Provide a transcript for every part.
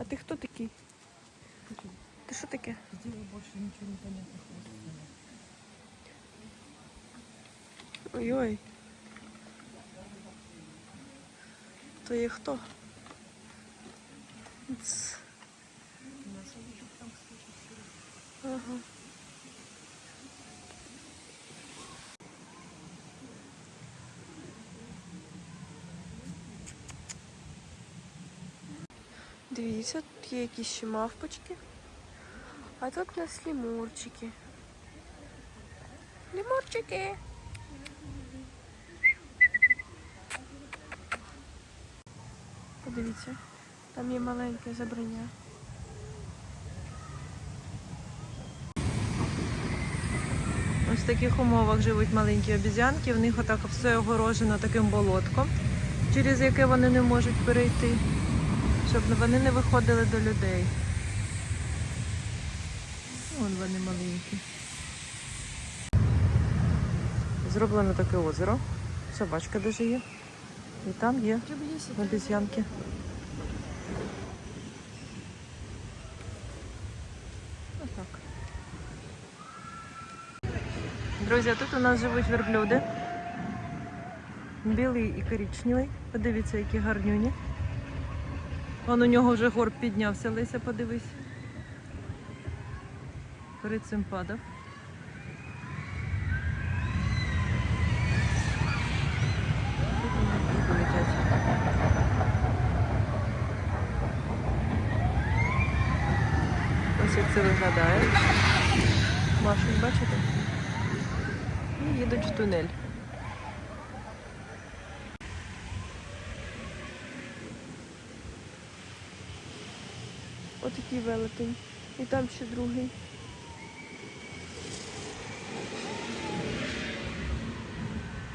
А ти хто такий? Ти що таке? Сделал больше ничего не понятно. Ой-ой. То є хто? Ц. Ага. Дивіться, тут є якісь ще мавпочки. А тут у нас лімурчики. Лімурчики! Подивіться, там є маленьке забрання. Ось в таких умовах живуть маленькі обізянки. В них отак все огорожено таким болотком, через яке вони не можуть перейти, щоб вони не виходили до людей. Вон вони маленькі. Зроблено таке озеро. Собачка даже є. І там є обізянки. Отак. Друзі, тут у нас живуть верблюди. Білий і коричневий. Подивіться, які гарнюні. Вон у нього вже горб піднявся, Леся, подивись. Перед цим падав. Ось як це виглядає. Машуть, бачите? І їдуть в тунель. Отакий велетень. І там ще другий.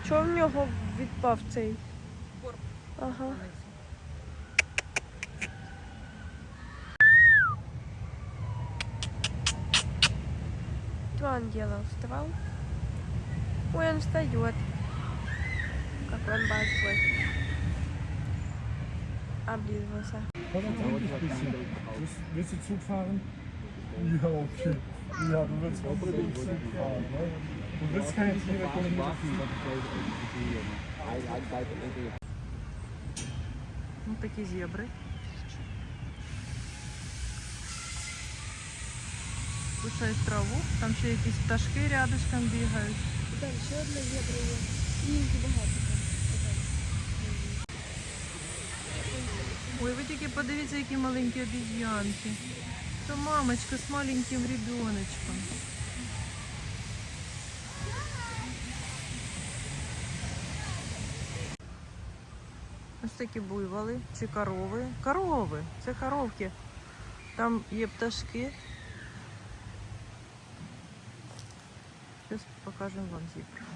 Чого в нього відпав цей? Корм. Ага. Что он делал? Вставал? Ой, он встает. Как он большой. Облизывался. Komm, ein bisschen. Willst, willst du Zug fahren? Ja, okay. Ja, du willst unbedingt Zug fahren. Ne? Du willst keine Tiere fotografieren. Ну, такі зебри. Кусають траву, там ще якісь пташки рядышком бігають. Там ще одна зебра є. Їх багато Ой, ви тільки подивіться, які маленькі обіз'янки. Це мамочка з маленьким ребеночком. Ось такі буйволи чи корови. Корови, це коровки. Там є пташки. Зараз покажемо вам зібру.